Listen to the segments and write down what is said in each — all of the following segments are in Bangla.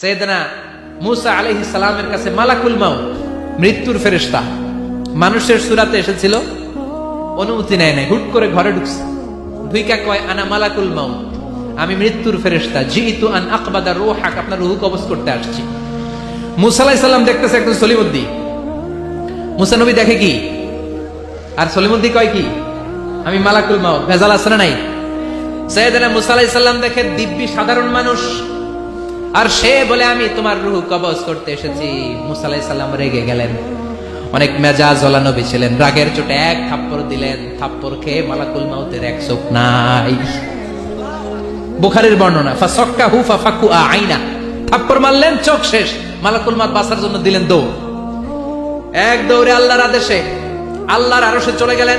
সৈয়দনা মুসা আলহি সালামের কাছে মালাকুল মাউত, মৃত্যুর ফেরেশতা। মানুষের সুরাতে এসেছিল, অনুমতি নেয় নাই, হুট করে ঘরে ঢুকছে। ধুইকা কয়, আনা মালাকুল মাউত, আমি মৃত্যুর ফেরেশতা, জিইতু আন আকবাদা রুহাক, আপনার রুহু কবজ করতে আসছি। মুসা আলাইহিস সালাম দেখতেছে একজন সলিমুদ্দি। মুসা নবী দেখে কি? আর সলিমুদ্দি কয় কি? আমি মালাকুল মাউত, ভেজাল না নাই? সৈয়দনা মুসা আলাইহিস সালাম দেখে, দিব্যি সাধারণ মানুষ আর সে বলে, আমি তোমার রুহ কবজ করতে এসেছি। মুসা আলাইহিস সালাম রেগে গেলেন। অনেক মেজাজ জ্বলা নবী ছিলেন। রাগের চোটে এক থাপ্পড় দিলেন। থাপ্পড় খেয়ে মালাকুল মাউতের এক চোখ নাই। বুখারের বর্ণনা ফাসক্কা হু ফাকু আইনা। থাপ্পড় মারলেন, চোখ শেষ। মালাকুল মাউত বাঁচার জন্য দিলেন দৌড়। এক দৌড়ে আল্লাহর আদেশে আল্লাহর আরশে চলে গেলেন।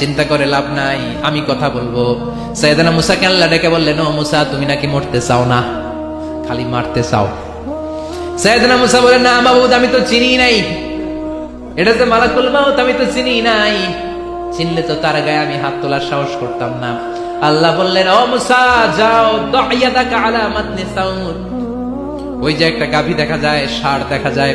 চিন্তা করে লাভ নাই, আমি কথা বলব। সৈয়দানা মুসাকে আল্লাহ ডেকে বললেন, ও মুসা, তুমি নাকি মরতে চাও না? খালি মারতে চাও। সৈয়দানা মুসা বলেন না মাবুদ আমি তো চিনি নাই। এটা তো মালাকুল মাউত, আমি তো চিনি নাই। চিনলে তো তার গায়ে আমি হাত তোলার সাহস করতাম না। আল্লাহ বললেন, ও মুসা, যাও দাইয়াদাকা আলা মাতনি সাউর ওই যে একটা গাভী দেখা যায়, ষাঁড় দেখা যায়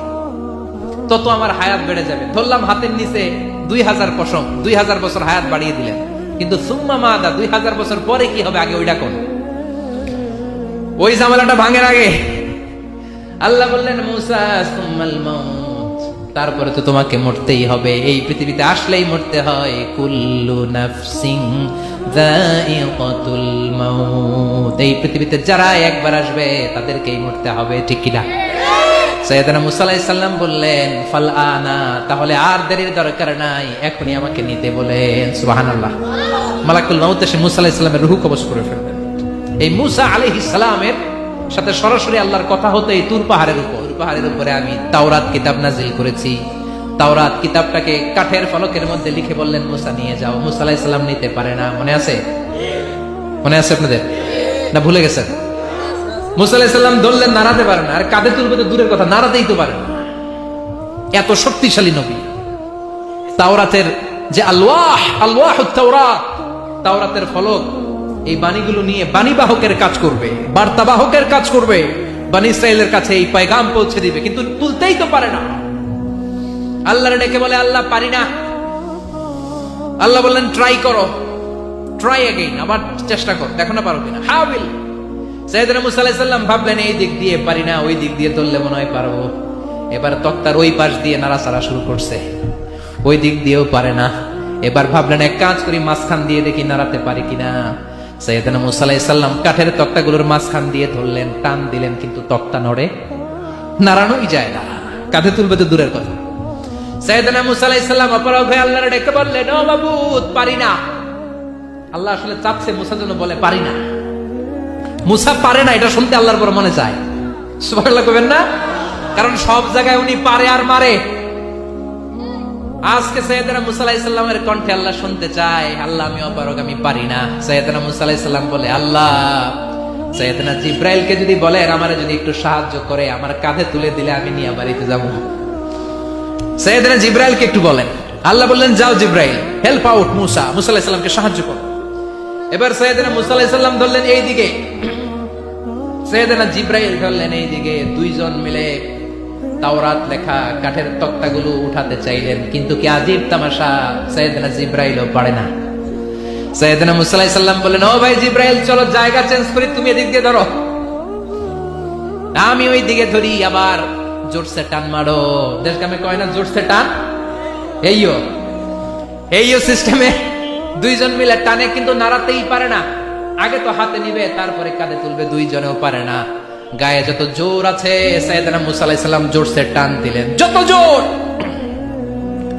তত আমার হায়াত বেড়ে যাবে। ধরলাম হাতের নিচে দুই হাজার পশম, দুই হাজার বছর হায়াত বাড়িয়ে দিলেন। কিন্তু সুম্মা মাদা, দুই হাজার বছর পরে কি হবে? আগে ওইটা কোন? ওই ঝামেলাটা ভাঙের আগে। আল্লাহ বললেন, মুসা, সুম্মাল তারপরে তো তোমাকে মরতেই হবে। এই পৃথিবীতে আসলেই মরতে হয় কুল্লু নাফসিং এই পৃথিবীতে যারা একবার আসবে, তাদেরকেই মরতে হবে, ঠিক কিনা? সৈয়দনা মুসা আলাইহিস বললেন, ফাল আনা, তাহলে আর দেরির দরকার নাই, এখনই আমাকে নিতে বলেন। সুবহানাল্লাহ। মালাকুল মাউত এসে মুসা আলাইহিস সালামের রূহ কবজ করে ফেলবেন এই মুসা আলাইহিস সালামের সাথে সরাসরি আল্লাহর কথা হতো এই তুর পাহাড়ের উপর পাহাড়ের উপরে আমি তাওরাত কিতাব নাজিল করেছি। তাওরাত কিতাবটাকে কাঠের ফলকের মধ্যে লিখে বললেন, মুসা, নিয়ে যাও। মুসা আলাইহিস সালাম নিতে পারে না। মনে আছে? মনে আছে আপনাদের? না ভুলে গেছেন? মুসা আলাইসাল্লাম ধরলেন নাড়াতে পারে না। আর কাঁধে তুলবে তো দূরের কথা, নাড়াতেই তো পারে এত শক্তিশালী নবী। তাওরাতের যে আল্লাহ আল্লাহ তাওরাত তাওরাতের ফলক, এই বাণীগুলো নিয়ে বাণী বাহকের কাজ করবে, বার্তা বাহকের কাজ করবে, বাণী ইসরায়েলের কাছে এই পায়গাম পৌঁছে দিবে। কিন্তু তুলতেই তো পারে না। আল্লাহর ডেকে বলে, আল্লাহ, পারি না। আল্লাহ বললেন ট্রাই করো। ট্রাই এগেইন আবার চেষ্টা কর। দেখো না পারো কিনা। হাবিল ভাবলেন, এই দিক দিয়ে পারি না, ওই দিক দিয়ে মনে হয় পারব। এবার তক্তার ওই পাশ দিয়ে নাড়াচাড়া শুরু করছে। ওই দিক দিয়েও পারে না। এবার ভাবলেন, এক কাজ করি, মাঝখান দিয়ে দেখি নাড়াতে পারি কিনা। কাঠের তক্তাগুলোর মাঝখান দিয়ে ধরলেন, টান দিলেন, কিন্তু তক্তা নড়ে নাড়ানোই যায় না। কাঁধে তুলবে তো দূরের কথা। সৈয়দনা মুসা অপরাধ আল্লাহর ডেকে বললেন মাবুদ পারি না। আল্লাহ আসলে চাপছে মুসা বলে, পারি না। মুসা পারে না, এটা শুনতে আল্লাহর বড় মনে চায় সুবহানাল্লাহ কবেন না? কারণ সব জায়গায় উনি পারে আর মারে। আজকে সৈয়দনা মুসা কণ্ঠে আল্লাহ শুনতে চায়, আল্লাহ আমি অপারক আমি পারি না। সৈয়দনা মুসা বলে, আল্লাহ, সৈয়দনা জিব্রাইলকে যদি আমারে যদি একটু সাহায্য করে, আমার কাঁধে তুলে দিলে আমি নিয়ে বাড়িতে যাব। সৈয়দনা জিব্রাইলকে একটু বলেন। আল্লাহ বললেন, যাও জিব্রাইল হেল্প আউট মুসা। মুসা সাহায্য করো। এবার সৈয়দনা মুসা আলাইহিস সালাম ধরলেন এই দিকে। সৈয়দনা জিব্রাইল ধরলেন এই দিকে। দুইজন মিলে তাওরাত লেখা কাঠের তক্তাগুলো উঠাতে চাইলেন, কিন্তু কি আজীব তামাশা সৈয়দনা জিব্রাইলও পারে না। সৈয়দনা মুসা আলাইহিস সালাম বললেন, ও ভাই জিব্রাইল, চলো জায়গা চেঞ্জ করি, তুমি এদিক দিয়ে ধরো। আমি ওই দিকে ধরি, আবার জোরসে টান মারো। দেশ গ্রামে কয় না, জোরসে টান? এইও এইও সিস্টেমে। দুইজন মিলে টানে, কিন্তু নাড়াতেই পারে না। আগে তো হাতে নিবে, তারপরে কাঁধে তুলবে, দুইজনেও পারে না। গায়ে যত জোর আছে জোরসে টান দিলেন। যত জোর!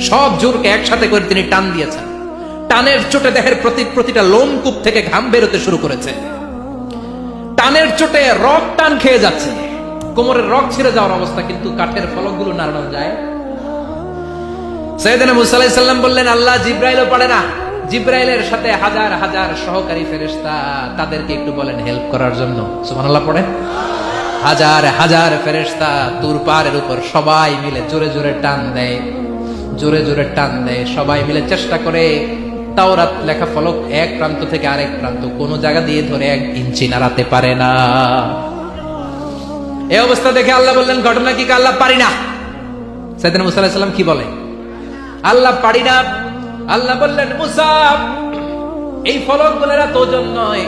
সব জোরকে একসাথে করে তিনি টান দিয়েছেন। টানের চোটে দেহের প্রতি প্রতিটা লোমকূপ থেকে ঘাম বেরোতে শুরু করেছে। টানের চোটে রক টান খেয়ে যাচ্ছে। কোমরের রক ছিঁড়ে যাওয়ার অবস্থা, কিন্তু কাঠের ফলকগুলো নাড়ানো যায়। সৈয়দনা মুসা আলাইহিস বললেন, আল্লাহ জিব্রাইলও পারে না। জিব্রাইলের সাথে হাজার হাজার সহকারী ফেরেশতা তাদেরকে একটু বলেন হেল্প করার জন্য। সুবহানাল্লাহ পড়ে হাজার হাজার ফেরেশতা তুর উপর সবাই মিলে জোরে জোরে টান দেয়। জোরে জোরে টান দেয়। সবাই মিলে চেষ্টা করে তাওরাত লেখা ফলক এক প্রান্ত থেকে আরেক প্রান্ত, কোন জায়গা দিয়ে ধরে এক ইঞ্চি নাড়াতে পারে না। এই অবস্থা দেখে আল্লাহ বললেন, ঘটনা কি আল্লাহ পারি না? সাইদিন মুসা আলাইহিস সালাম কি বলে? আল্লাহ পারি না আল্লাহ বললেন, মুসা, এই ফলকগুলোর এত ওজন নয়,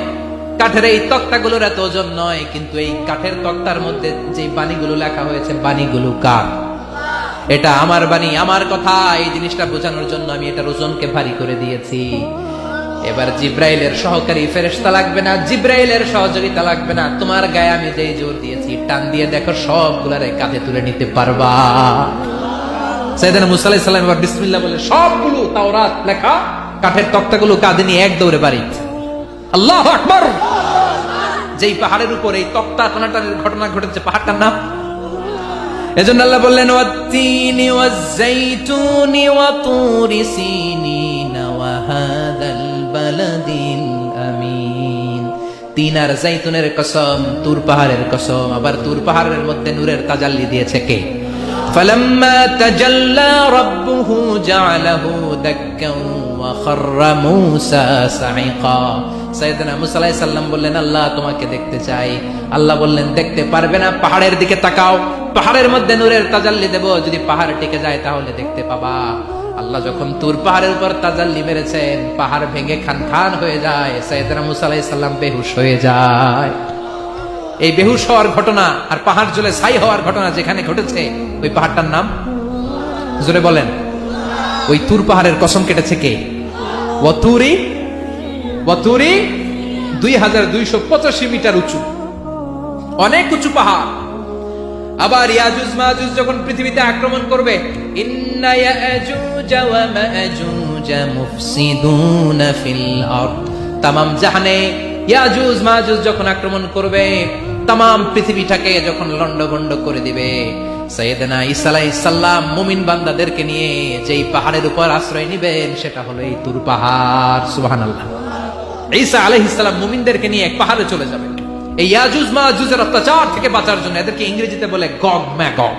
কাঠের এই তক্তাগুলোর এত ওজন নয়, কিন্তু এই কাঠের তক্তার মধ্যে যে বাণীগুলো লেখা হয়েছে, বাণীগুলো কার? এটা আমার বাণী, আমার কথা, এই জিনিসটা বোঝানোর জন্য আমি এটার ওজনকে ভারী করে দিয়েছি। এবার জিব্রাইলের সহকারী ফেরেশতা লাগবে না, জিব্রাইলের সহযোগিতা লাগবে না। তোমার গায়ে আমি যেই জোর দিয়েছি, টান দিয়ে দেখো সবগুলারে কাঁধে তুলে নিতে পারবা। সাইদানা মুসা আলাইহিস সালাম এবার বিসমিল্লাহ বলে, সবগুলো তাওরাত লেখা, কাঠের তক্তাগুলো কাঁধে নিয়ে এক দৌড়ে বাড়ি। আল্লাহু আকবার! যেই পাহাড়ের উপর এই তক্তা টানাটানের ঘটনা ঘটেছে, পাহাড়টার নাম? এজন্য আল্লাহ বললেন, ওয়াত্তিনি ওয়াজ্জাইতুনি ওয়া তুরি সিনিন ওয়া হাদাল বালাদিল আমিন। তিন আর জাইতুনের কসম, তুর পাহাড়ের কসম। আবার তুর পাহাড়ের মধ্যে নূরের তাজাল্লি দিয়েছে কে? فلما تجلى ربه جعله دكا وخر موسى صعقا সাইয়েদনা মুসা আলাইহিস সালাম বললেন আল্লাহ তোমাকে দেখতে চাই আল্লাহ বললেন দেখতে পারবে না পাহাড়ের দিকে তাকাও পাহাড়ের মধ্যে নূরের তাজাল্লি দেব যদি পাহাড় টিকে যায় তাহলে দেখতে পাবা আল্লাহ যখন তুর পাহাড়ের উপর তাজাল্লি মেরেছেন পাহাড় ভেঙে খান খান হয়ে যায় সাইয়েদনা মুসা আলাইহিস সালাম বেহুশ হয়ে যায় এই বেহুশ হওয়ার ঘটনা আর পাহাড় জ্বলে ছাই হওয়ার ঘটনা যেখানে ঘটেছে, ওই পাহাড়টার নাম? জোরে বলেন। ওই তুর পাহাড়ের কসম কেটেছে কে? ওয়াতুরি ওয়াতুরি দুই হাজার দুইশো পঁচাশি মিটার উঁচু। অনেক উঁচু পাহাড়। আবার ইয়াজুজ মাহুজ যখন পৃথিবীতে আক্রমণ করবে, ইন্না মা'জুজ তামাম জাহানে ইয়াজুজ মাহুজ যখন আক্রমণ করবে তামাম পৃথিবীটাকে যখন লন্ডভন্ড করে দিবে, সৈয়দনা ঈসা আলাইহিস সালাম মুমিন বান্দাদেরকে নিয়ে যেই পাহাড়ের উপর আশ্রয় নিবেন, সেটা হলো এই তুর পাহাড়। সুবহানাল্লাহ। ঈসা আলাইহিস সালাম মুমিনদেরকে নিয়ে এক পাহাড়ে চলে যাবে। এই ইয়াজুজ মাজুজের অত্যাচার থেকে বাঁচার জন্য এদেরকে ইংরেজিতে বলে Gog Magog.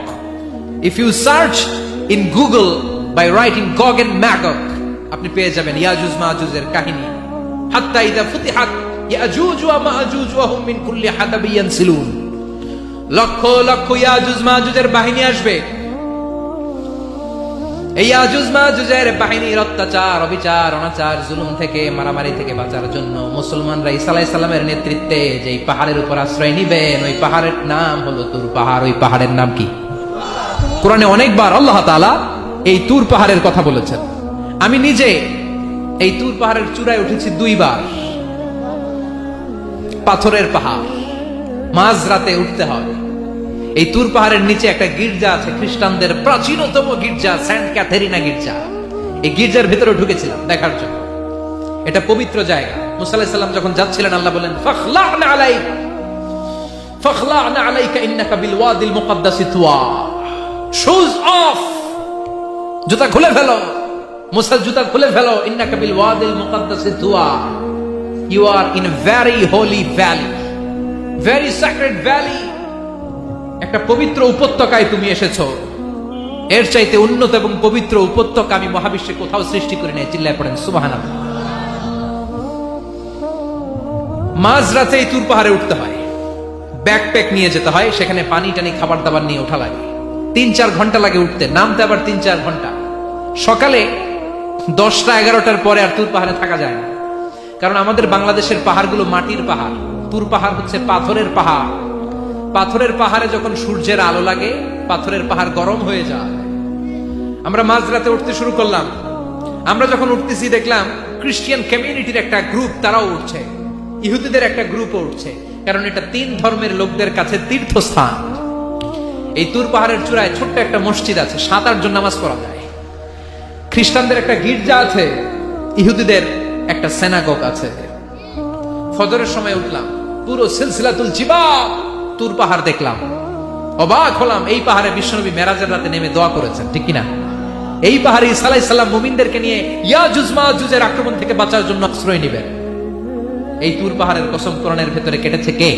If you search in Google by writing Gog and Magog, আপনি পেয়ে যাবেন ইয়াজুজ মাজুজের কাহিনী। হাত্তা ইদা ফুতিহাত ইয়াজুজ এই মারামারি থেকে বাঁচার জন্য মুসলমানরা নেতৃত্বে যেই পাহাড়ের উপর আশ্রয় নিবেন, ওই পাহাড়ের নাম হলো তুর পাহাড়। ওই পাহাড়ের নাম কি? কোরআনে অনেকবার আল্লাহ তাআলা এই তুর পাহাড়ের কথা বলেছেন। আমি নিজে এই তুর পাহাড়ের চূড়ায় উঠেছি দুইবার। পাথরের পাহাড়। মাঝ রাতে উঠতে হয়। এই তুর পাহাড়ের নিচে একটা গির্জা আছে, খ্রিস্টানদের প্রাচীনতম গির্জা, সেন্ট ক্যাথেরিনা গির্জা। এই গির্জার ভিতরে ঢুকেছিলাম দেখার জন্য। এটা পবিত্র জায়গা। মুসাল্লাহ সাল্লাম যখন যাচ্ছিলেন, আল্লাহ বলেন ফখলানা আলাইক, ফখলানা আলাইকা ইন্নাকা বিল ওয়াদিল মুকাদ্দাসি তুয়া। শুজ অফ জুতা খুলে ফেলো। মুসাল জুতা খুলে ফেলো, ইন্নাকা বিল ওয়াদিল মুকাদ্দাসি Tuya. You are in very holy valley very sacred valley একটা পবিত্র উপত্যকায় তুমি এসেছ। এর চাইতে উন্নত এবং পবিত্র উপত্যকা আমি মহাবিশ্বে কোথাও সৃষ্টি করি নাই, চিল্লায় পড়েন সুবাহান মাঝরাতে এই তুর পাহাড়ে উঠতে হয়। ব্যাকপ্যাক নিয়ে যেতে হয়, সেখানে পানি টানি খাবার দাবার নিয়ে ওঠা লাগে। তিন চার ঘণ্টা লাগে উঠতে, নামতে আবার তিন চার ঘণ্টা। সকালে দশটা এগারোটার পরে আর তুর পাহাড়ে থাকা যায় না। কারণ আমাদের বাংলাদেশের পাহাড়গুলো মাটির পাহাড়। তুর পাহাড় হচ্ছে পাথরের পাহাড়। পাথরের পাহাড়ে যখন সূর্যের আলো লাগে, পাথরের পাহাড় গরম হয়ে যায়। আমরা মাঝরাতে উঠতে শুরু করলাম। আমরা যখন উঠতেছি, দেখলাম খ্রিস্টিয়ান কমিউনিটির একটা গ্রুপ তারাও উঠছে। ইহুদিদের একটা গ্রুপও উঠছে। কারণ এটা তিন ধর্মের লোকদের কাছে তীর্থস্থান। এই তুর পাহাড়ের চূড়ায় ছোট্ট একটা মসজিদ আছে, সাত আটজন নামাজ পড়া যায়। খ্রিস্টানদের একটা গির্জা আছে। ইহুদিদের একটা সেনাগক আছে। ফজরের সময় উঠলাম। পুরো সিলসিলাতুল জিবা তুর পাহাড় দেখলাম। অবাক হলাম, এই পাহাড়ে বিশ্বনবী মেরাজের রাতে নেমে দোয়া করেছেন, ঠিক কিনা? এই পাহাড়ে ইসালাই সাল্লাম মুমিনদেরকে নিয়ে ইয়া জুজমা জুজের আক্রমণ থেকে বাঁচার জন্য আশ্রয় নিবেন। এই তুর পাহাড়ের কসম কোরআনের ভেতরে কেটেছে কে?